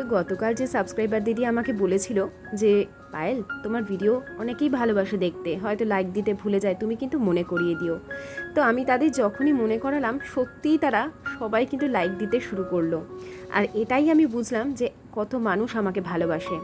তো গতকাল যে সাবস্ক্রাইবার দিদি আমাকে বলেছিল যে, পায়েল, তোমার ভিডিও অনেকেই ভালোবাসে দেখতে। হয়তো লাইক দিতে ভুলে যায়, তুমি কিন্তু মনে করিয়ে দিও। তো আমি তাদের যখনই মনে করালাম, সত্যিই তারা সবাই কিন্তু লাইক দিতে শুরু করল। আর এটাই আমি বুঝলাম যে, কত মানুষ আমাকে ভালোবাসে।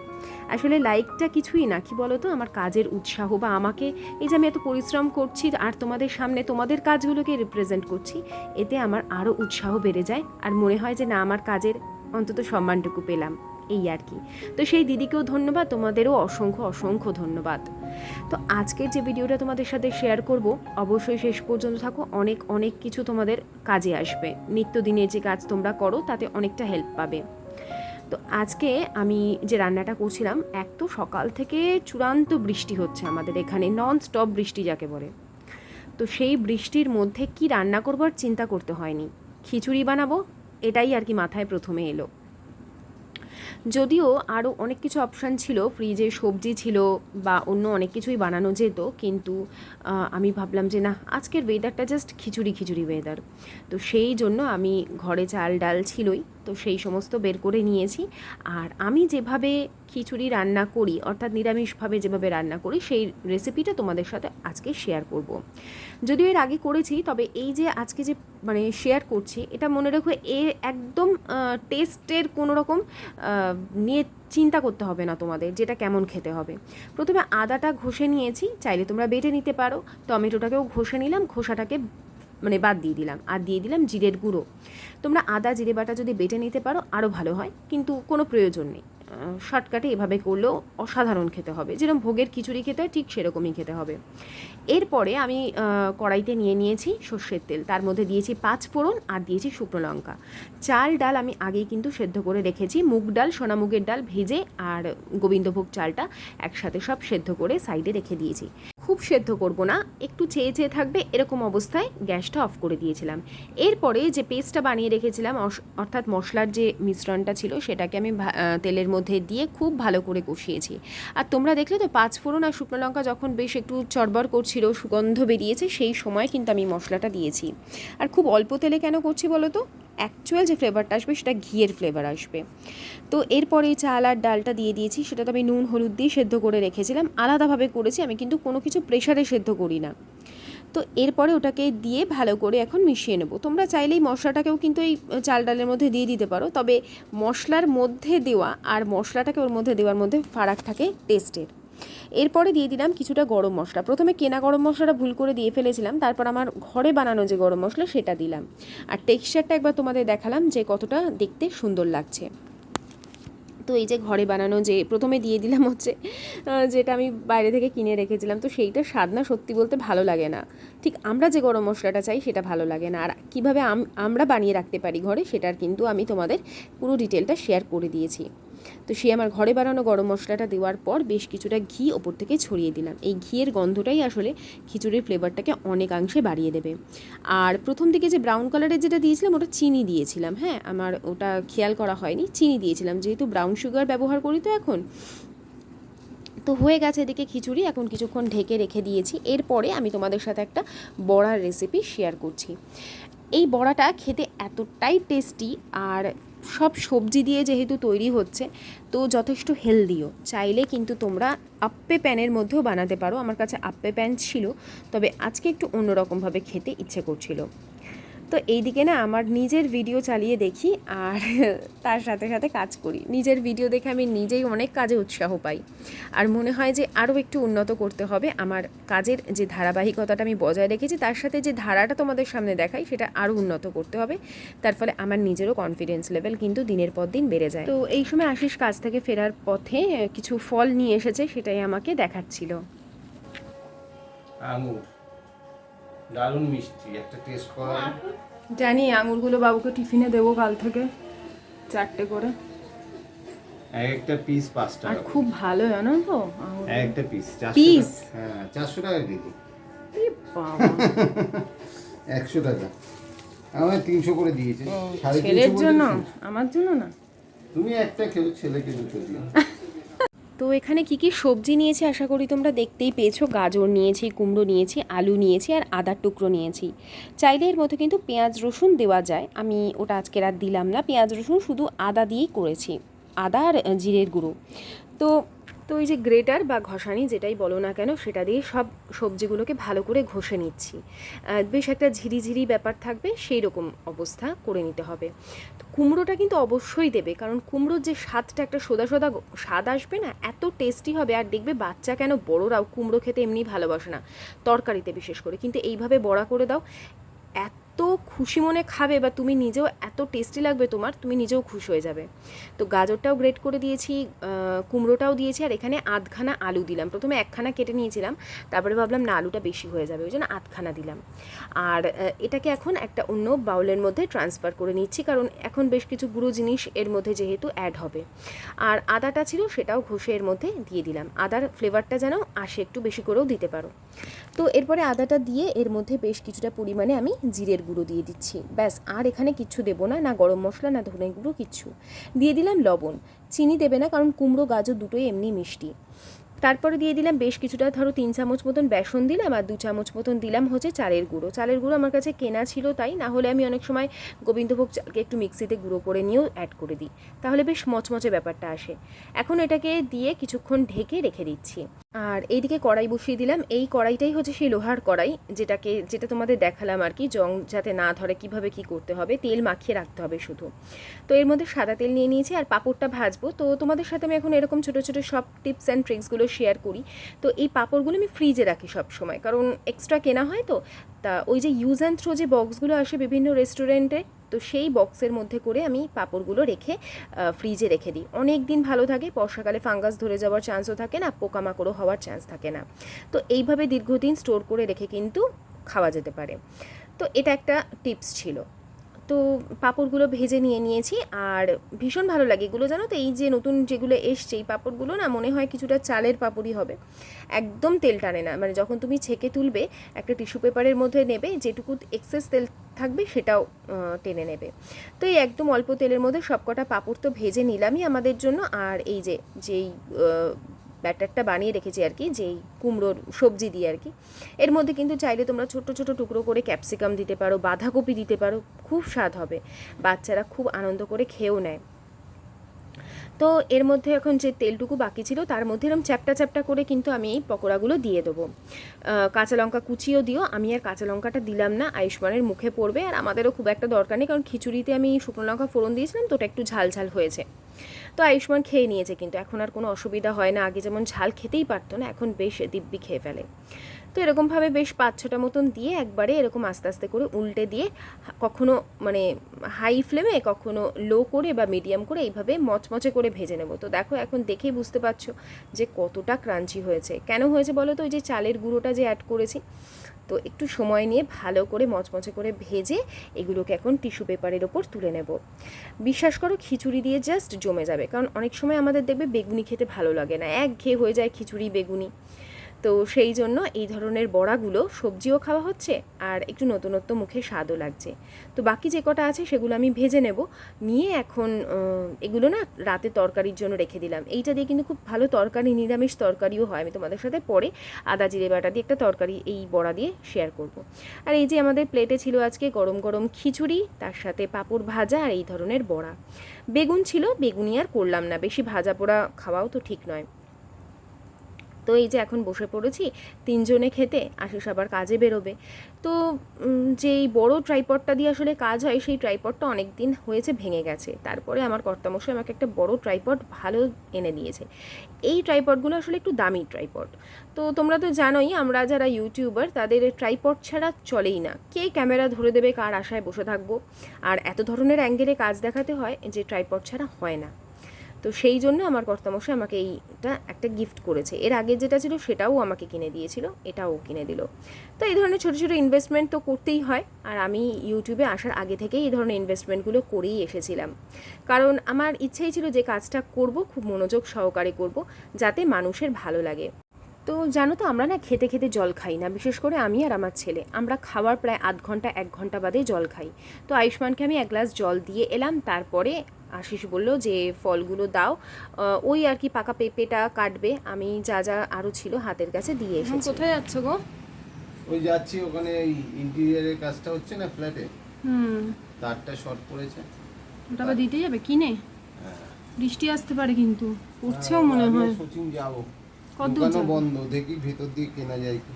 আসলে লাইকটা কিছুই না, কি বলো তো আমার কাজের উৎসাহ বা আমাকে এই যে আমি এত পরিশ্রম করছি আর তোমাদের সামনে তোমাদের কাজগুলোকে রিপ্রেজেন্ট করছি, এতে আমার আরও উৎসাহ বেড়ে যায়। আর মনে হয় যে, না, আমার কাজের অন্তত সম্মানটুকু পেলাম, এই আর কি। তো সেই দিদিকেও ধন্যবাদ, তোমাদেরও অসংখ্য অসংখ্য ধন্যবাদ। তো আজকের যে ভিডিওটা তোমাদের সাথে শেয়ার করব, অবশ্যই শেষ পর্যন্ত থাকো, অনেক অনেক কিছু তোমাদের কাজে আসবে। নিত্যদিনের যে কাজ তোমরা করো, তাতে অনেকটা হেল্প পাবে। তো আজকে আমি যে রান্নাটা করছিলাম, এক তো সকাল থেকে চূড়ান্ত বৃষ্টি হচ্ছে আমাদের এখানে নন স্টপ বৃষ্টি যাকে বলে। তো সেই বৃষ্টির মধ্যে কি রান্না করবার চিন্তা করতে হয়নি। খিচুড়ি বানাবো এটাই আর কি মাথায় প্রথমে এলো। যদিও আরও অনেক কিছু অপশান ছিল ফ্রিজে সবজি ছিল বা অন্য অনেক কিছুই বানানো যেত, কিন্তু আমি ভাবলাম যে না, আজকের ওয়েদারটা জাস্ট খিচুড়ি খিচুড়ি ওয়েদার তো সেই জন্য আমি ঘরে চাল ডাল ছিলই। তো সেই সমস্ত বের করে নিয়েছি। আর আমি যেভাবে খিচুড়ি রান্না করি, অর্থাৎ নিরামিষভাবে যেভাবে রান্না করি, সেই রেসিপিটা তোমাদের সাথে আজকে শেয়ার করব। যদিও এর আগে করেছি, তবে এই যে আজকে যে মানে শেয়ার করছি, এটা মনে রেখো এর একদম টেস্টের কোনো রকম নিয়ে চিন্তা করতে হবে না তোমাদের, যেটা কেমন খেতে হবে। প্রথমে আদাটা ঘষে নিয়েছি, চাইলে তোমরা বেটে নিতে পারো। টমেটোটাকেও ঘষে নিলাম খোসাটাকে মানে বাদ দিয়ে দিলাম। আর দিয়ে দিলাম জিরের গুঁড়ো। তোমরা আদা, জিরে বাটা যদি বেটে নিতে পারো আরও ভালো হয়। কিন্তু কোনো প্রয়োজন নেই। শর্টকাটে এভাবে করলেও অসাধারণ খেতে হবে। যেরকম ভোগের খিচুড়ি খেতে হয়, ঠিক সেরকমই খেতে হবে। এরপরে আমি কড়াইতে নিয়ে নিয়েছি সর্ষের তেল। তার মধ্যে দিয়েছি পাঁচ ফোড়ন আর দিয়েছি শুকনো লঙ্কা। চাল ডাল আমি আগেই কিন্তু সেদ্ধ করে রেখেছি। মুগ ডাল, সোনা মুগের ডাল ভেজে আর গোবিন্দভোগ চালটা একসাথে সব সেদ্ধ করে সাইডে রেখে দিয়েছি। খুব সেদ্ধ করব না, একটু চেয়ে চেয়ে থাকবে, এরকম অবস্থায় গ্যাসটা অফ করে দিয়েছিলাম। এরপরে যে পেস্টটা বানিয়ে রেখেছিলাম অর্থাৎ মশলার যে মিশ্রণটা ছিল, সেটাকে আমি তেলের মধ্যে দিয়ে খুব ভালো করে কষিয়েছি। আর তোমরা দেখলে তো পাঁচ ফোড়ন আর শুকনো লঙ্কা যখন বেশ একটু চড়বর করছিল, সুগন্ধ বেরিয়েছে, সেই সময় কিন্তু আমি মশলাটা দিয়েছি। আর খুব অল্প তেলে কেন করছি বলো তো? অ্যাকচুয়াল যে ফ্লেভারটা আসবে, সেটা ঘিয়ের ফ্লেভার আসবে। তো এরপরে চাল আর ডালটা দিয়ে দিয়েছি, সেটা তো আমি নুন, হলুদ দিয়ে সেদ্ধ করে রেখেছিলাম। আলাদাভাবে করেছি, আমি কিন্তু কোনো কিছু প্রেশারে সেদ্ধ করি না। তো এরপরে ওটাকে দিয়ে ভালো করে এখন মিশিয়ে নেব। তোমরা চাইলেই মশলাটাকেও কিন্তু এই চাল ডালের মধ্যে দিয়ে দিতে পারো, তবে মশলার মধ্যে দেওয়া আর মশলাটাকে ওর মধ্যে দেওয়ার মধ্যে ফারাক থাকে টেস্টের এরপরে দিয়ে দিলাম কিছুটা গরম মশলা। প্রথমে কেনা গরম মশলাটা ভুল করে দিয়ে ফেলেছিলাম, তারপর আমার ঘরে বানানো যে গরম মশলা সেটা দিলাম। আর টেক্সচারটা একবার তোমাদের দেখালাম যে কতটা দেখতে সুন্দর লাগছে। তো এই যে ঘরে বানানো যে, প্রথমে দিয়ে দিলাম হচ্ছে যেটা আমি বাইরে থেকে কিনে রেখেছিলাম, তো সেইটা স্বাদ না সত্যি বলতে ভালো লাগে না। ঠিক আমরা যে গরম মশলাটা চাই সেটা ভালো লাগে না। আর কীভাবে আম- আমরা বানিয়ে রাখতে পারি ঘরে সেটার কিন্তু আমি তোমাদের পুরো ডিটেলটা শেয়ার করে দিয়েছি। তো সে আমার ঘরে বানানো গরম মশলাটা দেওয়ার পর বেশ কিছুটা ঘি ওপর থেকে ছড়িয়ে দিলাম। এই ঘিয়ের গন্ধটাই আসলে খিচুড়ির ফ্লেভারটাকে অনেকাংশে বাড়িয়ে দেবে। আর প্রথম দিকে যে ব্রাউন কালারের যেটা দিয়েছিলাম, ওটা চিনি দিয়েছিলাম হ্যাঁ? আমার ওটা খেয়াল করা হয়নি, চিনি দিয়েছিলাম। যেহেতু ব্রাউন সুগার ব্যবহার করি তো এখন। তো হয়ে গেছে এদিকে খিচুড়ি, এখন কিছুক্ষণ ঢেকে রেখে দিয়েছি। এরপরে আমি তোমাদের সাথে একটা বড়ার রেসিপি শেয়ার করছি। এই বড়াটা খেতে এতটাই টেস্টি আর সব সবজি দিয়ে যেহেতু তৈরি হচ্ছে, তো যথেষ্ট হেলদিও। চাইলে কিন্তু তোমরা আপ্পে প্যানের মধ্যেও বানাতে পারো। আমার কাছে আপ্পে প্যান ছিল, তবে আজকে একটু অন্যরকমভাবে খেতে ইচ্ছে করছিল। তো এইদিকে না আমার নিজের ভিডিও চালিয়ে দেখি আর তার সাথে সাথে কাজ করি। নিজের ভিডিও দেখে আমি নিজেই অনেক কাজে উৎসাহ পাই। আর মনে হয় যে আরও একটু উন্নত করতে হবে। আমার কাজের যে ধারাবাহিকতাটা আমি বজায় রেখেছি, তার সাথে যে ধারাটা তোমাদের সামনে দেখাই, সেটা আরও উন্নত করতে হবে। তার ফলে আমার নিজেরও কনফিডেন্স লেভেল কিন্তু দিনের পর দিন বেড়ে যায়। তো এই সময় আশিস কাজ থেকে ফেরার পথে কিছু ফল নিয়ে এসেছে, সেটাই আমাকে দেখাচ্ছিল। আঙুর। দারুণ মিষ্টি একটা টেস্ট করা জানি আঙুরগুলো বাবুকে টিফিনে দেবো কাল থেকে চারটে করে। এক একটা পিস পাঁচ আর টাকা খুব ভালো জানো তো এক একটা পিস Piece? হ্যাঁ চারশো টাকা কেজি। একশো টাকা। আমার তিনশো করে দিয়েছে। ছেলের জন্য? আমার জন্য না? তুমি একটা খেলো ছেলেকে দুটো দিও। তো এখানে কি কি সবজি নিয়েছি আশা করি তোমরা দেখতেই পেয়েছ। গাজর নিয়েছি, কুমড়ো নিয়েছি, আলু নিয়েছি আর আদার টুকরো নিয়েছি। চাইলে এর মতো কিন্তু পেঁয়াজ রসুন দেওয়া যায়। আমি ওটা আজকে আর দিলাম না। পেঁয়াজ রসুন শুধু আদা দিয়েই করেছি। আদা আর জিরের গুঁড়ো। তো তো ওই যে গ্রেটার বা ঘষানি যেটাই বলো না কেন, সেটা দিয়ে সব সবজিগুলোকে ভালো করে ঘষে নিচ্ছি। বেশ একটা ঝিরিঝিরি ব্যাপার থাকবে সেই রকম অবস্থা করে নিতে হবে। তো কুমড়োটা কিন্তু অবশ্যই দেবে, কারণ কুমড়োর যে স্বাদটা একটা সোদা সোদা স্বাদ আসবে না, এত টেস্টি হবে, আর দেখবে বাচ্চা কেন বড়রাও কুমড়ো খেতে এমনি ভালোবাসে না, তরকারিতে বিশেষ করে। কিন্তু এইভাবে বড়া করে দাও, এত খুশি মনে খাবে বা তুমি নিজেও এত টেস্টি লাগবে তোমার, তুমি নিজেও খুশি হয়ে যাবে। তো গাজরটাও গ্রেট করে দিয়েছি কুমড়োটাও দিয়েছি আর এখানে আধখানা আলু দিলাম। প্রথমে একখানা কেটে নিয়েছিলাম, তারপরে ভাবলাম না, আলুটা বেশি হয়ে যাবে, ওই জন্য আধখানা দিলাম। আর এটাকে এখন একটা অন্য বাউলের মধ্যে ট্রান্সফার করে নিচ্ছি, কারণ এখন বেশ কিছু গুঁড়ো জিনিস এর মধ্যে যেহেতু অ্যাড হবে। আর আদাটা ছিল সেটাও ঘষে এর মধ্যে দিয়ে দিলাম। আদার ফ্লেভারটা যেন আসে, একটু বেশি করেও দিতে পারো। তো এরপরে আদাটা দিয়ে এর মধ্যে বেশ কিছুটা পরিমাণে আমি জিরের গুঁড়ো দিয়ে দিচ্ছি। ব্যাস, আর এখানে কিচ্ছু দেবো না না গরম মশলা, না ধনে গুঁড়ো, কিছু। দিয়ে দিলাম লবণ। চিনি দেবে না, কারণ কুমড়ো, গাজর দুটোই এমনি মিষ্টি। তারপরে দিয়ে দিলাম বেশ কিছুটা, ধরো তিন চামচ মতন বেসন দিলাম আর দু চামচ মতন দিলাম হচ্ছে চালের গুঁড়ো। চালের গুঁড়ো আমার কাছে কেনা ছিল তাই, না হলে আমি অনেক সময় গোবিন্দভোগ চালকে একটু মিক্সিতে গুঁড়ো করে নিয়েও অ্যাড করে দিই। তাহলে বেশ মচমচে ব্যাপারটা আসে। এখন এটাকে দিয়ে কিছুক্ষণ ঢেকে রেখে দিচ্ছি। আর এইদিকে কড়াই বসিয়ে দিলাম। এই কড়াইটাই হচ্ছে সেই লোহার কড়াই, যেটাকে, যেটা তোমাদের দেখালাম আর কি, জং যাতে না ধরে কীভাবে কি করতে হবে, তেল মাখিয়ে রাখতে হবে শুধু। তো এর মধ্যে সাদা তেল নিয়ে নিয়েছি আর পাঁপড়টা ভাজবো। তো তোমাদের সাথে আমি এখন এরকম ছোটো ছোটো সব টিপস অ্যান্ড ট্রিক্সগুলো শেয়ার করি। তো এই পাঁপড়গুলো আমি ফ্রিজে রাখি সব সময় কারণ এক্সট্রা কেনা হয় তো, তা ওই যে ইউজ অ্যান্ড থ্রো যে বক্সগুলো আসে বিভিন্ন রেস্টুরেন্টে তো সেই বক্সের মধ্যে করে আমি পাঁপড়গুলো রেখে ফ্রিজে রেখে দিই। অনেক দিন ভালো থাকে, বর্ষাকালে ফাঙ্গাস ধরে যাওয়ার চান্সও থাকে না, পোকামাকড়ও হওয়ার চান্স থাকে না। তো এইভাবে দীর্ঘদিন স্টোর করে রেখে কিন্তু খাওয়া যেতে পারে। তো এটা একটা টিপস ছিল। তো পাঁপড়গুলো ভেজে নিয়ে নিয়েছি আর ভীষণ ভালো লাগে। এগুলো জানো তো, এই যে নতুন যেগুলো এসছে, এই পাঁপড়গুলো না মনে হয় কিছুটা চালের পাঁপড়ই হবে। একদম তেল টানে না। মানে যখন তুমি ছেঁকে তুলবে, একটা টিস্যু পেপারের মধ্যে নেবে, যেটুকু এক্সেস তেল থাকবে সেটাও টেনে নেবে। তো এই একদম অল্প তেলের মধ্যে সবকটা পাঁপড় তো ভেজে নিলামই আমাদের জন্য। আর এই যে, যেই ব্যাটারটা বানিয়ে রেখেছি আর কি, যেই কুমড়োর সবজি দিয়ে আর কি। এর মধ্যে কিন্তু চাইলে তোমরা ছোট ছোট টুকরো করে ক্যাপসিকাম দিতে পারো, বাঁধাকপি দিতে পারো, খুব স্বাদ হবে। বাচ্চারা খুব আনন্দ করে খেয়েও নেয়। তো এর মধ্যে এখন যে তেলটুকু বাকি ছিল, তার মধ্যে এরকম চ্যাপটা চ্যাপটা করে কিন্তু আমি এই পকোড়াগুলো দিয়ে দেবো। কাঁচা লঙ্কা কুচিও দিও, আমি আর কাঁচা লঙ্কাটা দিলাম না, আয়ুষ্মানের মুখে পড়বে আর আমাদেরও খুব একটা দরকার নেই, কারণ খিচুড়িতে আমি শুকনো লঙ্কা ফোড়ন দিয়েছিলাম, তো ওটা একটু ঝাল ঝাল হয়েছে। তো আয়ুষ্মান খেয়ে নিয়েছে কিন্তু, এখন আর কোনো অসুবিধা হয় না, আগে যেমন ঝাল খেতেই পারতো না, এখন বেশ দিব্যি খেয়ে ফেলে। তো এরকমভাবে বেশ পাঁচ ছটা মতন দিয়ে একবারে এরকম আস্তে আস্তে করে উল্টে দিয়ে কখনো মানে হাই ফ্লেমে কখনো লো করে বা মিডিয়াম করে এইভাবে মচমচে করে ভেজে নেব। তো দেখো এখন দেখেই বুঝতে পারছ যে কতটা ক্রাঞ্চি হয়েছে। কেন হয়েছে বলো তো? ওই যে চালের গুঁড়োটা যে অ্যাড করেছি, তো একটু সময় নিয়ে ভালো করে মচমচে করে ভেজে এগুলোকে এখন টিস্যু পেপারের ওপর তুলে নেব। বিশ্বাস করো খিচুড়ি দিয়ে জাস্ট জমে যাবে। কারণ অনেক সময় আমাদের দেখবে বেগুনি খেতে ভালো লাগে না। এক ঘেয়ে হয়ে যায় খিচুড়ি, বেগুনি। তো সেই জন্য এই ধরনের বড়াগুলো সবজিও খাওয়া হচ্ছে আর একটু নতুনত্ব মুখে স্বাদও লাগছে। তো বাকি যে কটা আছে সেগুলো আমি ভেজে নেব। নিয়ে এখন এগুলো না রাতে তরকারির জন্য রেখে দিলাম। এইটা দিয়ে কিন্তু খুব ভালো তরকারি, নিরামিষ তরকারিও হয়। আমি তোমাদের সাথে পরে আদা, জিরে, বাটা দিয়ে একটা তরকারি এই বড়া দিয়ে শেয়ার করব। আর এই যে আমাদের প্লেটে ছিল আজকে গরম গরম খিচুড়ি, তার সাথে পাঁপড় ভাজা আর এই ধরনের বড়া। বেগুন ছিল বেগুনি আর করলাম না। বেশি ভাজা পোড়া খাওয়াও তো ঠিক নয়। তো এই যে এখন বসে পড়েছি, তিনজনে খেতে, আশিস আবার কাজে বেরোবে। তো যেই বড় ট্রাইপডটা দিয়ে আসলে কাজ হয়, সেই ট্রাইপডটা অনেক দিন হয়েছে, ভেঙে গেছে। তারপরে আমার কর্তামশাই আমাকে একটা বড় ট্রাইপড ভালো এনে দিয়েছে। এই ট্রাইপডগুলো আসলে একটু দামি ট্রাইপড তো তোমরা তো জানোই, আমরা যারা ইউটিউবার তাদের ট্রাইপড ছাড়া চলেই না। কে ক্যামেরা ধরে দেবে, কার আশায় বসে থাকব? আর এত ধরনের অ্যাঙ্গেলে কাজ দেখাতে হয়, যে ট্রাইপড ছাড়া হয় না। তো সেই জন্য আমার কর্তামশাই আমাকে এইটা একটা গিফট করেছে। এর আগে যেটা ছিল সেটাও আমাকে কিনে দিয়েছিল, এটাও কিনে দিল। তো এই ধরনের ছোটো ছোটো ইনভেস্টমেন্ট তো করতেই হয়, আর আমি ইউটিউবে আসার আগে থেকেই এই ধরনের ইনভেস্টমেন্টগুলো করেই এসেছিলাম। কারণ আমার ইচ্ছেই ছিল যে কাজটা করব, খুব মনোযোগ সহকারে করব, যাতে মানুষের ভালো লাগে। তো জানো তো আমরা না খেতে খেতে জল খাই না। বিশেষ করে আমি আর আমার ছেলে। আমরা খাওয়ার প্রায় আধ ঘণ্টা এক ঘণ্টা বাদে জল খাই। তো আয়ুষ্মানকে আমি এক গ্লাস জল দিয়ে এলাম। তারপরে আশিস বলল যে ফলগুলো দাও। ওই আর কি পাকা পেঁপেটা কাটবে। আমি যা যা আরও ছিল হাতের কাছে দিয়ে এসেছি। কোথায় যাচ্ছ গো? ওই যাচ্ছি ওখানে ইন্টেরিয়ারের কাজটা হচ্ছে না ফ্ল্যাটে হুম। তারটা শর্ট পড়েছে। ওটা আবার দিতে যাবে? কিনে? হ্যাঁ। বৃষ্টি আসতে পারে কিন্তু। পড়ছেও মনে হয়। সচিন যাব। দোকানও বন্ধ দেখি ভেতর দিয়ে কেনা যায় কি।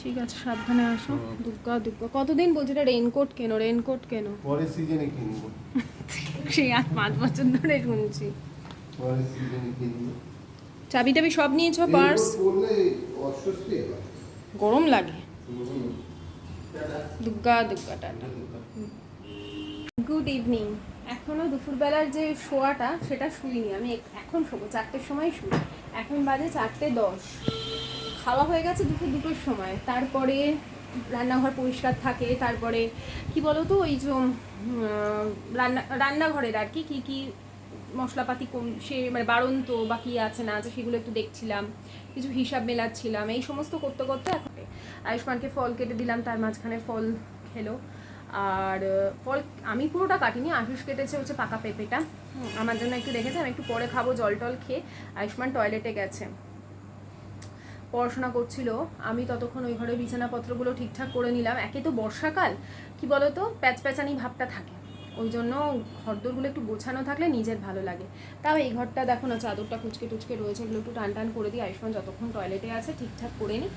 ঠিক আছে সাবধানে আসো। দুগ্গা দুগ্গা কতদিন বলছি এটা রেনকোট কেনো রেনকোট কেনো? পরের সিজনে কিনবো। সেই আজ পাঁচ বছর ধরে শুনছি। পরের সিজনে কিনবো। চাবি টাবি সব নিয়েছো পার্স। গরম লাগে। Dugga Dugga tata. Good evening এখনও দুপুরবেলার যে শোয়াটা সেটা শুইনি। আমি এখন শোবো চারটের সময় শুই। এখন বাজে চারটে দশ। খাওয়া হয়ে গেছে দুপুর দুটোর সময়। তারপরে রান্নাঘর পরিষ্কার থাকে, তারপরে কি বলো তো ওই যে রান্না, রান্নাঘরের আর কি, কী কী মশলাপাতি কম সে মানে বাড়ন্ত বা কী আছে, না আছে, সেগুলো একটু দেখছিলাম। কিছু হিসাব মেলাচ্ছিলাম। এই সমস্ত করতে করতে এখন আয়ুষ্মানকে ফল কেটে দিলাম, তার মাঝখানে ফল খেলো। আর ফল আমি পুরোটা কাটিনি আশিস কেটেছে হচ্ছে পাকা পেঁপেটা। আমার জন্য একটু রেখেছে আমি একটু পরে খাব জল টল খেয়ে। আয়ুষ্মান টয়লেটে গেছে। পড়াশোনা করছিল আমি ততক্ষণ ওই ঘরে বিছানাপত্রগুলো ঠিকঠাক করে নিলাম। একে তো বর্ষাকাল কি বলতো? প্যাচ প্যাচানি ভাবটা থাকে। ওই জন্য ঘরদোরগুলো একটু গোছানো থাকলে নিজের ভালো লাগে। তাও এই ঘরটা দেখো না চাদরটা কুচকে টুচকে রয়েছে এগুলো একটু টান টান করে দিই। আয়ুষ্মান যতক্ষণ টয়লেটে আছে ঠিকঠাক করে নিই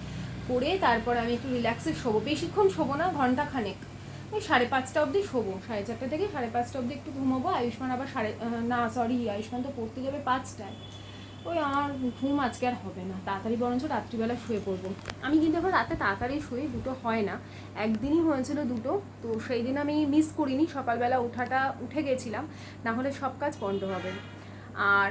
করে তারপর আমি একটু রিল্যাক্সে শোবো। বেশিক্ষণ শোবো না ঘণ্টা খানেক ওই সাড়ে পাঁচটা অবধি শোবো। সাড়ে চারটে থেকে সাড়ে পাঁচটা অবধি একটু ঘুমাবো। আয়ুষ্মান আবার সাড়ে না সরি আয়ুষ্মান তো পড়তে যাবে পাঁচটায়। ওই আমার ঘুম আজকে আর হবে না। তাড়াতাড়ি বরঞ্চ রাত্রিবেলা শুয়ে পড়ব। আমি কিন্তু এখন রাতে তাড়াতাড়ি শুয়ে দুটো হয় না। একদিনই হয়েছিল দুটো, তো সেই দিন আমি মিস করিনি। সকালবেলা ওঠাটা উঠে গেছিলাম। না হলে সব কাজ বন্ধ হবে। আর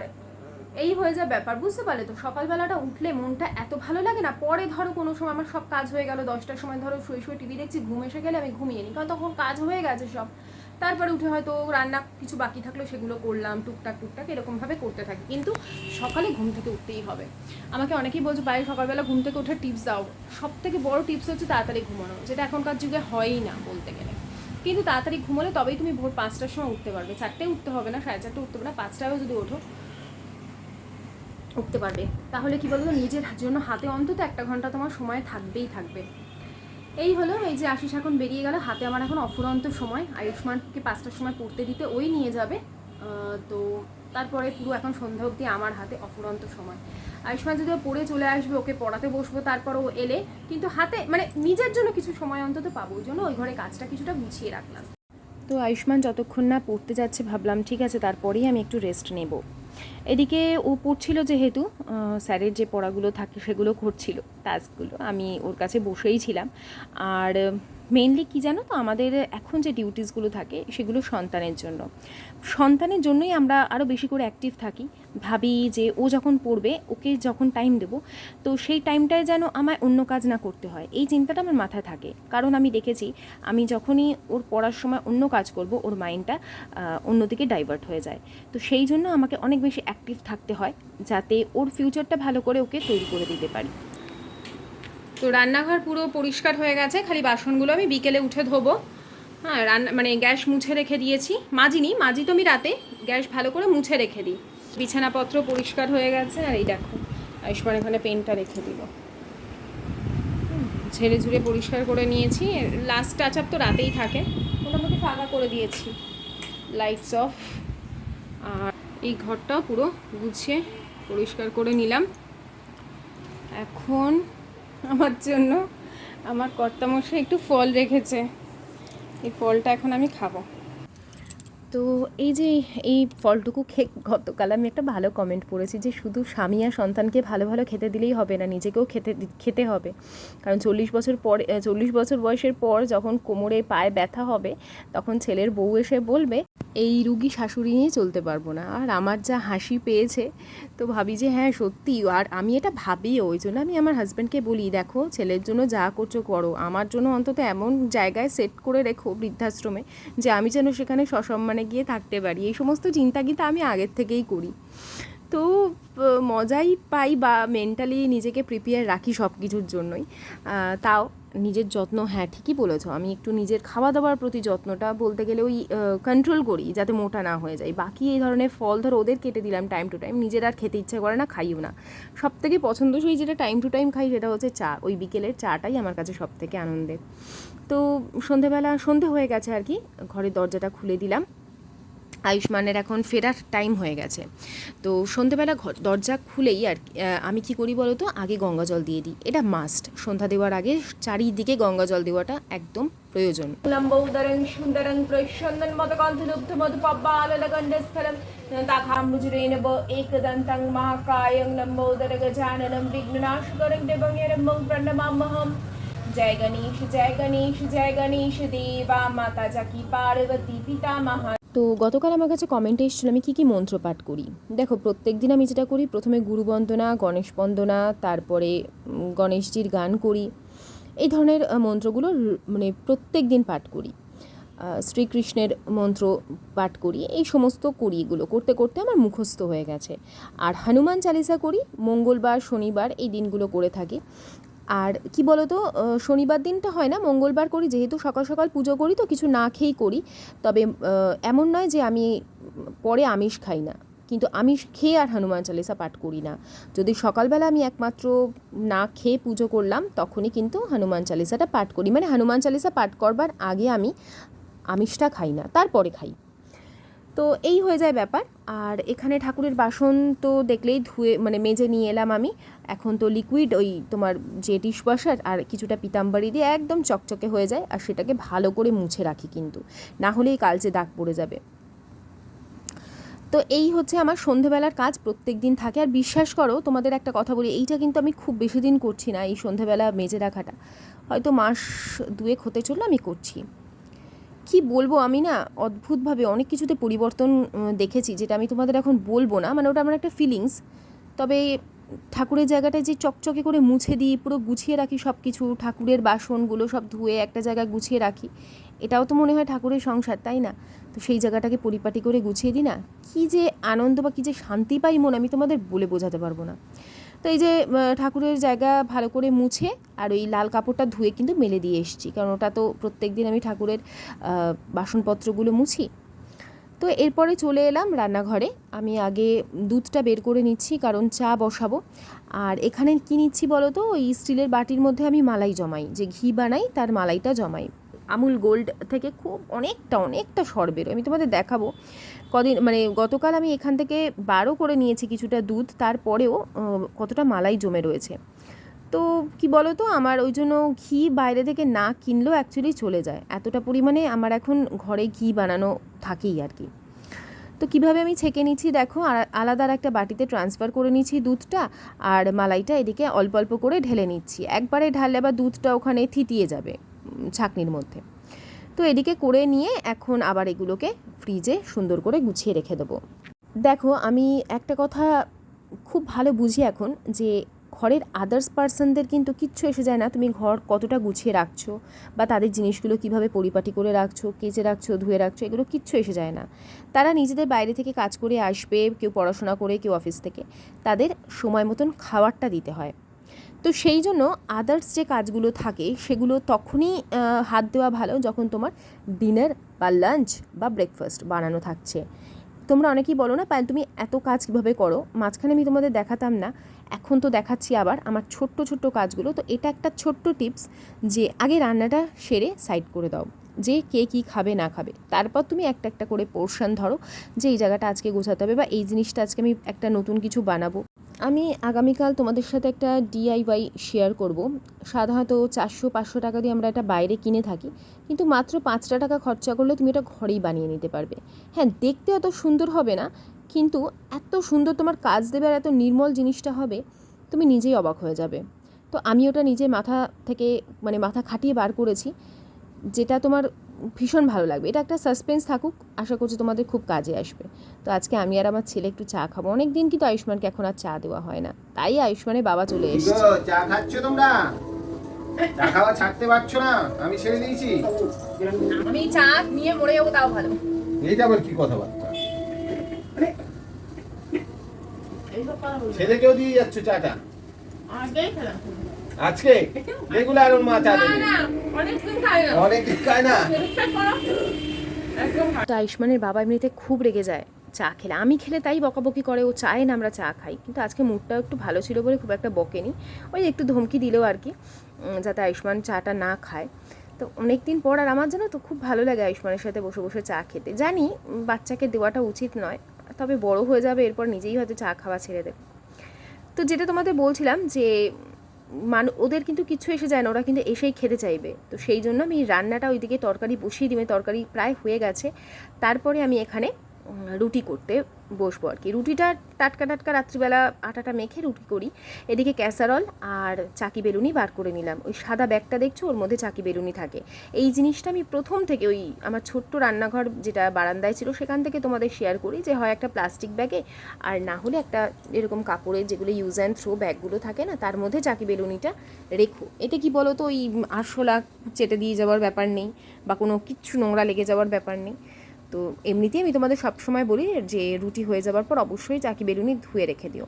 এই হয়ে যায় ব্যাপার, বুঝতে পারলে তো? সকালবেলাটা উঠলে মনটা এত ভালো লাগে না? পরে ধরো কোনো সময় আমার সব কাজ হয়ে গেল, দশটার সময় ধরো শুয়ে শুয়ে টিভি দেখছি, ঘুম এসে গেলে আমি ঘুমিয়ে নিই। কারণ তখন কাজ হয়ে গেছে সব। তারপরে উঠে হয়তো রান্না কিছু বাকি থাকল, সেগুলো করলাম, টুকটাক টুকটাক এরকমভাবে করতে থাকি। কিন্তু সকালে ঘুম থেকে উঠতেই হবে। আমাকে অনেকেই বলছে বাইরে সকালবেলা ঘুম থেকে উঠে টিপস দাও। সব থেকে বড় টিপস হচ্ছে তাড়াতাড়ি ঘুমানো, যেটা এখনকার যুগে হয়ই না বলতে গেলে। কিন্তু তাড়াতাড়ি ঘুমোলে তবেই তুমি ভোর পাঁচটার সময় উঠতে পারবে। চারটে উঠতে হবে না, সাড়ে চারটে উঠতে হবে না, পাঁচটায়ও যদি ওঠো উঠতে পারবে। তাহলে কি বলতো, নিজের জন্য হাতে অন্তত একটা ঘণ্টা তোমার সময় থাকবেই থাকবে। এই হলো এই যে আশিস এখন বেরিয়ে গেল, হাতে আমার এখন অফুরন্ত সময়। আয়ুষ্মানকে পাঁচটার সময় পড়তে দিতে ওই নিয়ে যাবে। তো তারপরে পুরো এখন সন্ধ্যা অবধি আমার হাতে অফুরন্ত সময়। আয়ুষ্মান যদি পড়ে চলে আসবে, ওকে পড়াতে বসবো, তারপর ও এলে কিন্তু হাতে মানে নিজের জন্য কিছু সময় অন্তত পাবো, ওই জন্য ওই ঘরে কাজটা কিছুটা গুছিয়ে রাখলাম। তো আয়ুষ্মান যতক্ষণ না পড়তে যাচ্ছে, ভাবলাম ঠিক আছে, তারপরেই আমি একটু রেস্ট নেব। এদিকে ও পড়ছিল যেহেতু স্যারের যে পড়াগুলো থাকে সেগুলো করছিল টাস্কগুলো আমি ওর কাছে বসেই ছিলাম। আর মেনলি কি জানো তো, আমাদের এখন যে ডিউটিসগুলো থাকে সেগুলো সন্তানের জন্য। সন্তানের জন্যই আমরা আরও বেশি করে অ্যাক্টিভ থাকি। ভাবি যে ও যখন পড়বে, ওকে যখন টাইম দেব, তো সেই টাইমটায় যেন আমায় অন্য কাজ না করতে হয়। এই চিন্তাটা আমার মাথায় থাকে। কারণ আমি দেখেছি, আমি যখনই ওর পড়ার সময় অন্য কাজ করব, ওর মাইন্ডটা অন্যদিকে ডাইভার্ট হয়ে যায়। তো সেই জন্য আমাকে অনেক বেশি অ্যাক্টিভ থাকতে হয় যাতে ওর ফিউচারটা ভালো করে ওকে তৈরি করে দিতে পারি। তো রান্নাঘর পুরো পরিষ্কার হয়ে গেছে খালি বাসনগুলো আমি বিকেলে উঠে ধোবো। হ্যাঁ রান্না মানে গ্যাস মুছে রেখে দিয়েছি। মাজিনি মাজি তো আমি রাতে গ্যাস ভালো করে মুছে রেখে দিই। বিছানাপত্র পরিষ্কার হয়ে গেছে আর এই দেখো আয়ুষ্মান এখানে পেনটা রেখে হুম, ঝেড়ে ঝুড়ে পরিষ্কার করে নিয়েছি। লাস্ট টাচ আপ তো রাতেই থাকে। মোটামুটি ফাঁকা করে দিয়েছি। লাইটস অফ আর এই ঘরটা পুরো গুছিয়ে পরিষ্কার করে নিলাম। এখন আমার জন্য আমার কর্তামশাই একটু ফল রেখেছে। এই ফলটা এখন আমি খাব। তো এই যে এই ফলটুকু খেয়ে গতকাল আমি একটা ভালো কমেন্ট পড়েছি যে শুধু স্বামী আর সন্তানকে ভালো ভালো খেতে দিলেই হবে না, নিজেকেও খেতে খেতে হবে। কারণ চল্লিশ বছর পর চল্লিশ বছর বয়সের পর যখন কোমরে পায়ে ব্যথা হবে, তখন ছেলের বউ এসে বলবে, এই রুগী শাশুড়ি নিয়ে চলতে পারব না। আর আমার যা হাসি পেয়েছে, তো ভাবি যে হ্যাঁ সত্যি। আর আমি এটা ভাবি ওই জন্য আমি আমার হাজব্যান্ডকে বলি, দেখো, ছেলের জন্য যা করছ করো। আমার জন্য অন্তত এমন জায়গায় সেট করে রেখো বৃদ্ধাশ্রমে, যে আমি যেন সেখানে সসম্মানে গিয়ে থাকতে পারি। এই সমস্ত চিন্তা কিন্তু আমি আগের থেকেই করি। তো মজাই পাই বা মেন্টালি নিজেকে প্রিপেয়ার রাখি সব কিছুর জন্যই তাও নিজের যত্ন হ্যাঁ ঠিকই বলেছ। আমি একটু নিজের খাওয়া দাওয়ার প্রতি যত্নটা বলতে গেলে ওই কন্ট্রোল করি যাতে মোটা না হয়ে যায়। বাকি এই ধরনের ফল ধর ওদের কেটে দিলাম টাইম টু টাইম নিজের আর খেতে ইচ্ছা করে না, খাইও না। সব থেকে পছন্দসই যেটা টাইম টু টাইম খাই সেটা হচ্ছে চা। ওই বিকেলের চাটাই আমার কাছে সব থেকে আনন্দের। তো, সন্ধেবেলা, সন্ধে হয়ে গেছে আর কি। ঘরের দরজাটা খুলে দিলাম। আয়ুষ্মানের এখন ফেরার টাইম হয়ে গেছে। তো সন্ধেবেলা ঘর, দরজা খুলেই আর আমি কি করি বলতো? আগে গঙ্গা জল দিয়ে দিই। এটা মাস্ট সন্ধ্যা দেওয়ার আগে চারিদিকে গঙ্গা জল দেওয়াটা একদম প্রয়োজন। একদন্তং জয় গণেশ জয় গণেশ জয় গণেশ, দেবা মাতা জাকি, পার্বতী পিতা মহা তো গতকাল আমার কাছে কমেন্টে এসেছিল, আমি কী কী মন্ত্র পাঠ করি? দেখো প্রত্যেক দিন আমি যেটা করি, প্রথমে গুরু বন্দনা, গণেশ বন্দনা, তারপরে গণেশজির গান করি। এই ধরনের মন্ত্রগুলো মানে প্রত্যেক দিন পাঠ করি। শ্রীকৃষ্ণের মন্ত্র পাঠ করি, এই সমস্ত করি এগুলো। করতে করতে আমার মুখস্থ হয়ে গেছে। আর হনুমান চালিসা করি, মঙ্গলবার, শনিবার এই দিনগুলো করে থাকি। আর কি বলতো শনিবার দিনটা হয় না, মঙ্গলবার করি, যেহেতু সকাল সকাল পুজো করি তো কিছু না খেয়েই করি। তবে এমন নয় যে আমি পরে আমিষ খাই না। কিন্তু আমিষ খেয়ে আর হনুমান চালিসা পাঠ করি না। যদি সকালবেলা আমি একমাত্র না খেয়ে পুজো করলাম, তখনই কিন্তু হনুমান চালিসাটা পাঠ করি। মানে হনুমান চালিসা পাঠ করবার আগে আমি আমিষটা খাই না, তারপরে খাই। তো এই হয়ে যায় ব্যাপার। আর এখানে ঠাকুরের বাসন তো দেখলেই ধুয়ে মানে মেজে নিয়ে এলাম আমি। এখন তো লিকুইড ওই তোমার যে ডিশ ওয়াশার আর কিছুটা পিতাম্বারি দিয়ে একদম চকচকে হয়ে যায় আর সেটাকে ভালো করে মুছে রাখি কিন্তু। না হলেই কালচে দাগ পড়ে যাবে। তো এই হচ্ছে আমার সন্ধেবেলার কাজ, প্রত্যেক দিন থাকে। আর বিশ্বাস করো, তোমাদের একটা কথা বলি, এইটা কিন্তু আমি খুব বেশি দিন করছি না, এই সন্ধেবেলা মেজে রাখাটা। হয়তো মাস দুয়েক হতে চলল আমি করছি। কি বলব? আমি না অদ্ভুতভাবে অনেক কিছুতে পরিবর্তন দেখেছি যেটা আমি তোমাদের এখন বলব না। মানে ওটা আমার একটা ফিলিংস তবে ঠাকুরের জায়গাটায় যে চকচকে করে মুছে দিই, পুরো গুছিয়ে রাখি সব কিছু ঠাকুরের বাসনগুলো সব ধুয়ে একটা জায়গায় গুছিয়ে রাখি, এটাও তো মনে হয় ঠাকুরের সংসার, তাই না? তো সেই জায়গাটাকে পরিপাটি করে গুছিয়ে দিই না? কী যে আনন্দ বা কী যে শান্তি পাই মন আমি তোমাদের বলে বোঝাতে পারব না। তো এই যে ঠাকুরের জায়গা ভালো করে মুছে আর ওই লাল কাপড়টা ধুয়ে কিন্তু মেলে দিয়ে এসেছি। কারণ ওটা তো প্রত্যেক দিন আমি ঠাকুরের বাসনপত্রগুলো মুছি। তো এরপরে চলে এলাম রান্নাঘরে। আমি আগে দুধটা বের করে নিচ্ছি, কারণ চা বসাবো। আর এখানে কী নিচ্ছি বলো তো? ওই স্টিলের বাটির মধ্যে আমি মালাই জমাই। যে ঘি বানাই, তার মালাইটা জমাই। আমুল গোল্ড থেকে খুব অনেকটা অনেকটা সর বেরোয়। আমি তোমাদের দেখাবো কদিন মানে গতকাল আমি এখান থেকে বারো করে নিয়েছি কিছুটা দুধ, তারপরেও কতটা মালাই জমে রয়েছে। তো কি বলো তো আমার ওই জন্য ঘি বাইরে থেকে না কিনলেও অ্যাকচুয়ালি চলে যায়। এতটা পরিমাণে আমার এখন ঘরে ঘি বানানো থাকেই আর কি। তো কীভাবে আমি ছেঁকে নিচ্ছি দেখো আলাদা একটা বাটিতে ট্রান্সফার করে নিচ্ছি দুধটা আর মালাইটা এদিকে অল্প অল্প করে ঢেলে নিচ্ছি। একবারে ঢাললে আবার দুধটা ওখানে থিতিয়ে যাবে। ছাঁকনির মধ্যে। তো এদিকে করে নিয়ে এখন আবার এগুলোকে ফ্রিজে সুন্দর করে গুছিয়ে রেখে দেবো। দেখো, আমি একটা কথা খুব ভালো বুঝি এখন যে, ঘরের আদার্স পার্সনদের কিন্তু কিচ্ছু এসে যায় না। তুমি ঘর কতটা গুছিয়ে রাখছো বা তাদের জিনিসগুলো কীভাবে পরিপাটি করে রাখছো, কেচে রাখছো, ধুয়ে রাখছো, এগুলো কিচ্ছু এসে যায় না। তারা নিজেদের বাইরে থেকে কাজ করে আসবে, কেউ পড়াশোনা করে, কেউ অফিস থেকে। তাদের সময় মতন খাবারটা দিতে হয়। তো সেই জন্য আদার্স যে কাজগুলো থাকে, সেগুলো তখনই হাত দেওয়া ভালো যখন তোমার ডিনার বা লাঞ্চ বা ব্রেকফাস্ট বানানো থাকছে। তোমরা অনেকেই বলো না, পায়েল, তুমি এত কাজ কীভাবে করো? মাঝখানে আমি তোমাদের দেখাতাম না, এখন তো দেখাচ্ছি আবার আমার ছোট্ট ছোট্ট কাজগুলো। তো এটা একটা ছোট্ট টিপস যে আগে রান্নাটা সেরে সাইড করে দাও, যে কে কী খাবে, না খাবে। তারপর তুমি একটা একটা করে পোর্শন ধরো, যে এই জায়গাটা আজকে গোছাতে হবে বা এই জিনিসটা আজকে আমি একটা নতুন কিছু বানাবো। আমি আগামীকাল তোমাদের সাথে একটা ডিআইওয়াই শেয়ার করব। সাধারণত চারশো, পাঁচশো টাকা দিয়ে আমরা এটা বাইরে কিনে থাকি। কিন্তু মাত্র পাঁচটা টাকা খরচা করলে তুমি এটা ঘরেই বানিয়ে নিতে পারবে। হ্যাঁ দেখতে অত সুন্দর হবে না, কিন্তু এত সুন্দর তোমার কাজ দেবে আর এত নির্মল জিনিসটা হবে, তুমি নিজেই অবাক হয়ে যাবে। তো আমি ওটা নিজে মাথা থেকে মানে মাথা খাটিয়ে বার করেছি। যেটা তোমার ভীষণ ভালো লাগবে। এটা একটা সাসপেন্স থাকুক আশা করছি তোমাদের খুব কাজে আসবে। তো আজকে আমি আর আমার ছেলে একটু চা খাব। অনেক দিন কিন্তু আয়ুষ্মানকে এখন আর চা দেওয়া হয় না। তাই আয়ুষ্মানের বাবা চলে এসেছে। চা খাচ্ছ তোমরা? চা খাওয়া ছাড়তে পারছ না? আমি ছেড়ে দিয়েছি। আমি চা নিয়ে মরে যাব তাও ভালো। এইটা আবার কি কথাবার্তা? ছেলেকেও দিয়ে যাচ্ছ চাটা? আজকে রেগুলার ওর মা চা দেবে অনেকদিন খাই না। অনেক খায় না। তো আয়ুষ্মানের বাবা এমনিতে খুব রেগে যায়। চা খেলে আমি খেলে তাই বকাবকি করে ও চায় না আমরা চা খাই। কিন্তু আজকে মুডটাও একটু ভালো ছিল বলে খুব একটা বকেনি। ওই একটু ধমকি দিলেও আর কি যাতে আয়ুষ্মান চাটা না খায়। তো অনেক দিন পর আর আমার জানো তো খুব ভালো লাগে আয়ুষ্মানের সাথে বসে বসে চা খেতে। জানি বাচ্চাকে দেওয়াটা উচিত নয় তবে বড় হয়ে যাবে এরপর নিজেই হয়তো চা খাওয়া ছেড়ে দেবে। তো যেটা তোমাদের বলছিলাম যে মান, ওদের কিন্তু কিছু এসে যায় না, ওরা কিন্তু এসেই খেতে চাইবে। তো সেই জন্য আমি রান্নাটা ওইদিকে তরকারি বসিয়ে দিবে, তরকারি প্রায় হয়ে গেছে। তারপরে আমি এখানে রুটি করতে বসবো আর কি। রুটিটা টাটকা টাটকা রাত্রিবেলা আটাটা মেখে রুটি করি। এদিকে ক্যাসারল আর চাকি বেলুনি বার করে নিলাম। ওই সাদা ব্যাগটা দেখছ? ওর মধ্যে চাকি বেলুনি থাকে। এই জিনিসটা আমি প্রথম থেকে ওই আমার ছোট্ট রান্নাঘর যেটা বারান্দায় ছিল, সেখান থেকে তোমাদের শেয়ার করি যে হয় একটা প্লাস্টিক ব্যাগে আর না হলে একটা এরকম কাপড়ের যেগুলো ইউজ অ্যান্ড থ্রো ব্যাগগুলো থাকে না, তার মধ্যে চাকি বেলুনিটা রেখো। এতে কি বলো তো, ওই আরশোলা চেটে দিয়ে যাওয়ার ব্যাপার নেই, বা কোনো কিচ্ছু নোংরা লেগে যাওয়ার ব্যাপার নেই। তো এমনিতেই আমি তোমাদের সবসময় বলি যে রুটি হয়ে যাওয়ার পর অবশ্যই চাকি বেলুনি ধুয়ে রেখে দিও।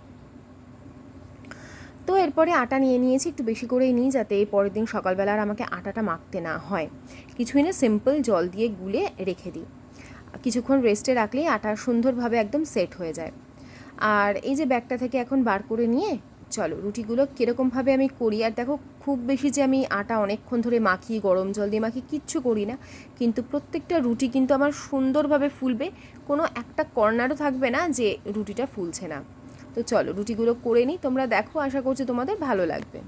তো এরপরে আটা নিয়ে নিয়েছি, একটু বেশি করেই নিই যাতে পরের দিন সকালবেলা আর আমাকে আটাটা মাখতে না হয়। কিছুই না সিম্পল জল দিয়ে গুলে রেখে দিই। কিছুক্ষণ রেস্টে রাখলেই আটা সুন্দরভাবে একদম সেট হয়ে যায়। আর এই যে ব্যাগটা থেকে এখন বার করে নিয়ে চলো, রুটিগুলো কীরকমভাবে আমি করি? আর দেখো, খুব বেশি যে আমি আটা অনেকক্ষণ ধরে মাখি গরম জল দিয়ে মাখি কিচ্ছু করি না। কিন্তু প্রত্যেকটা রুটি কিন্তু আমার সুন্দরভাবে ফুলবে। কোনো একটা কর্নারও থাকবে না যে রুটিটা ফুলছে না। তো চলো, রুটিগুলো করে নিই। তোমরা দেখো, আশা করছি তোমাদের ভালো লাগবে।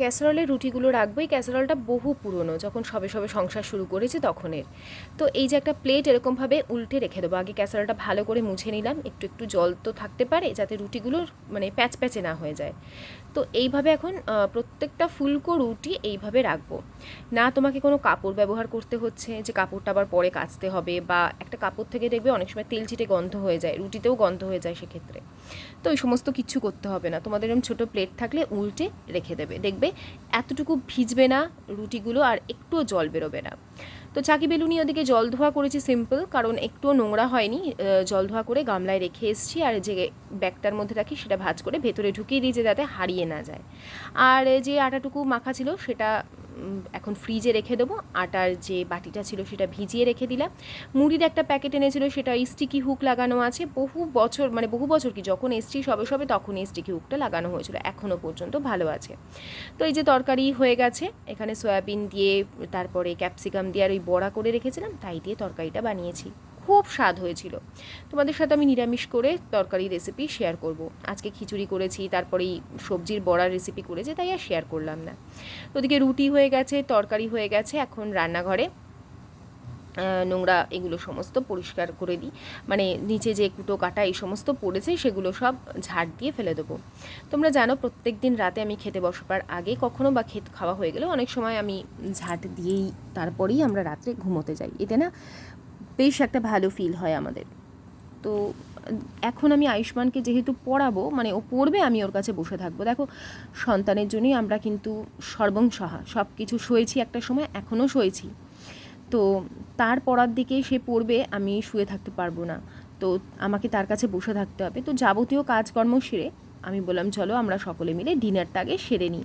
ক্যাসারলের রুটিগুলো রাখব। এই ক্যাসারলটা বহু পুরনো, যখন সবে সবে সংসার শুরু করেছে তখনের। তো এই যে একটা প্লেট এরকমভাবে উল্টে রেখে দেবো। আগে ক্যাসারলটা ভালো করে মুছে নিলাম, একটু একটু জল তো থাকতে পারে, যাতে রুটিগুলো মানে প্যাচ প্যাচে না হয়ে যায়। তো এইভাবে এখন প্রত্যেকটা ফুলকো রুটি এইভাবে রাখব। না তোমাকে কোনো কাপড় ব্যবহার করতে হচ্ছে, যে কাপড়টা আবার পরে কাচতে হবে, বা একটা কাপড় থেকে দেখবে অনেক সময় তেল ছিটে গন্ধ হয়ে যায়, রুটিতেও গন্ধ হয়ে যায় সেক্ষেত্রে। তো এই সমস্ত কিছু করতে হবে না। তোমাদের এরকম ছোটো প্লেট থাকলে উল্টে রেখে দেবে। দেখবে এতটুকু ভিজবে না রুটিগুলো আর একটুও জল বেরোবে না। তো চাকি বেলুনি ওদিকে জল ধোয়া করেছি সিম্পল কারণ একটুও নোংরা হয়নি। জল ধোয়া করে গামলায় রেখে এসেছি আর যে ব্যাগটার মধ্যে রাখি সেটা ভাজ করে ভেতরে ঢুকিয়ে দিয়েছে যাতে হারিয়ে না যায়। আর যে আটাটুকু মাখা ছিল সেটা এখন ফ্রিজে রেখে দেবো। আটার যে বাটিটা ছিল সেটা ভিজিয়ে রেখে দিলাম। মুড়ির একটা প্যাকেট এনেছিল, সেটা স্টিকি হুক লাগানো আছে। বহু বছর মানে বহু বছর কি, যখন এসছি সবে সবে তখন এই স্টিকি হুকটা লাগানো হয়েছিল এখনও পর্যন্ত ভালো আছে। তো এই যে তরকারি হয়ে গেছে, এখানে সয়াবিন দিয়ে, তারপরে ক্যাপসিকাম দিয়ে আর ওই বড়া করে রেখেছিলাম, তাই দিয়ে তরকারিটা বানিয়েছি। খুব স্বাদ হয়েছিল। তোমাদের সাথে আমি নিরামিষ করে তরকারি রেসিপি শেয়ার করব। আজকে খিচুড়ি করেছি, তারপরে এই সবজির বড়ার রেসিপি করেছি, তাই আর শেয়ার করলাম না। ওদিকে রুটি হয়ে গেছে, তরকারি হয়ে গেছে, এখন রান্নাঘরে নোংরা এগুলো সমস্ত পরিষ্কার করে দিই। মানে নিচে যে কুটো কাটা এই সমস্ত পড়েছে, সেগুলো সব ঝাড় দিয়ে ফেলে দেবো। তোমরা জানো, প্রত্যেক দিন রাতে আমি খেতে বসবার আগে কখনো বা খেত, খাওয়া হয়ে গেলে অনেক সময় আমি ঝাড় দিয়েই তারপরেই আমরা রাত্রে ঘুমোতে যাই। এতে না বেশ একটা ভালো ফিল হয় আমাদের। তো, এখন আমি আয়ুষ্মানকে যেহেতু পড়াবো মানে ও পড়বে, আমি ওর কাছে বসে থাকব। দেখো, সন্তানের জন্যই আমরা কিন্তু সর্বংসহা সব কিছু সয়েছি একটা সময়, এখনও সয়েছি। তো, তার পড়ার দিকে সে পড়বে, আমি শুয়ে থাকতে পারব না। তো, আমাকে তার কাছে বসে থাকতে হবে। তো যাবতীয় কাজকর্ম সেরে আমি বললাম, চলো আমরা সকলে মিলে ডিনারটা আগে সেরে নিই।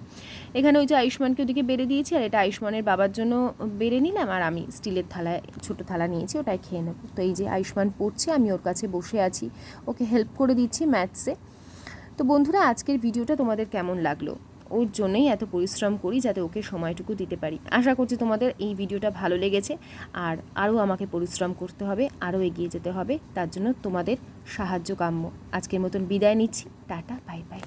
এখানে ওই যে আয়ুষ্মানকে ওদিকে বেড়ে দিয়েছি, আর এটা আয়ুষ্মানের বাবার জন্য বেড়ে নিলাম, আর আমি স্টিলের থালায়, ছোট থালা নিয়েছি, ওটাই খেয়ে নেব। তো এই যে আয়ুষ্মান পড়ছে, আমি ওর কাছে বসে আছি, ওকে হেল্প করে দিচ্ছি ম্যাথসে তো বন্ধুরা, আজকের ভিডিওটা তোমাদের কেমন লাগল? ওর জন্যই এত পরিশ্রম করি যাতে ওকে সময়টুকু দিতে পারি। আশা করছি তোমাদের এই ভিডিওটা ভালো লেগেছে। আর আরও আমাকে পরিশ্রম করতে হবে, আরও এগিয়ে যেতে হবে। তার জন্য তোমাদের সাহায্য কাম্য। আজকের মতন বিদায় নিচ্ছি। Tata, bye bye.